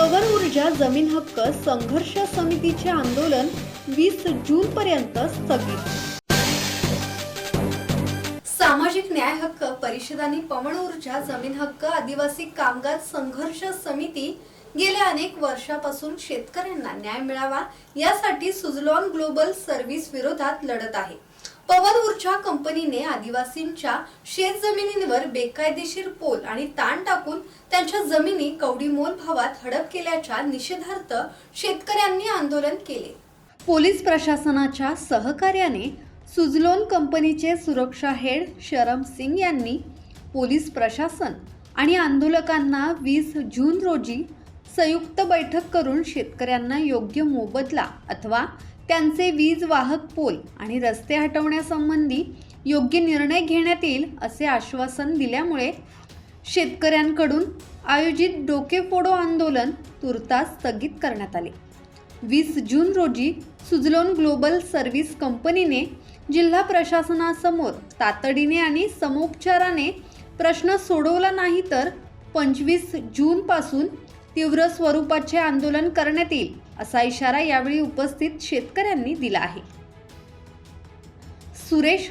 ऊर्जा जमीन हक्क संघर्ष समितीचे आंदोलन वीस जून पर्यंत स्थगित. सामाजिक न्याय हक्क परिषद आणि पवन ऊर्जा जमीन हक्क आदिवासी कामगार संघर्ष समिती गेल्या अनेक वर्षापासून शेतकऱ्यांना न्याय मिळावा यासाठी सुझलॉन ग्लोबल सर्व्हिस विरोधात लढत आहे. पवन ऊर्जा कंपनीने आदिवासींच्या शेत जमिनींवर बेकायदेशीर पोल आणि ताण टाकून त्यांच्या जमिनी कवडीमोल भावात हडप केल्याच्या निषेधार्थ शेतकऱ्यांनी आंदोलन केले. पोलीस प्रशासनाच्या सहकार्याने सुजलोन कंपनीचे सुरक्षा हेड शरम सिंग यांनी पोलीस प्रशासन आणि आंदोलकांना वीस जून रोजी संयुक्त बैठक करून शेतकऱ्यांना योग्य मोबदला अथवा त्यांचे वीज वाहक पोल आणि रस्ते हटवण्यासंबंधी योग्य निर्णय घेण्यात येईल असे आश्वासन दिल्यामुळे शेतकऱ्यांकडून आयोजित डोकेफोडो आंदोलन तुर्तास स्थगित करण्यात आले. वीस जून रोजी सुझलोन ग्लोबल सर्व्हिस कंपनीने जिल्हा प्रशासनासमोर तातडीने आणि समोपचाराने प्रश्न सोडवला नाही तर पंचवीस जूनपासून तीव्र स्वरूपाचे आंदोलन करण्यात येईल असा इशारा यावेळी उपस्थित शेतकऱ्यांनी दिला आहे. सुरेश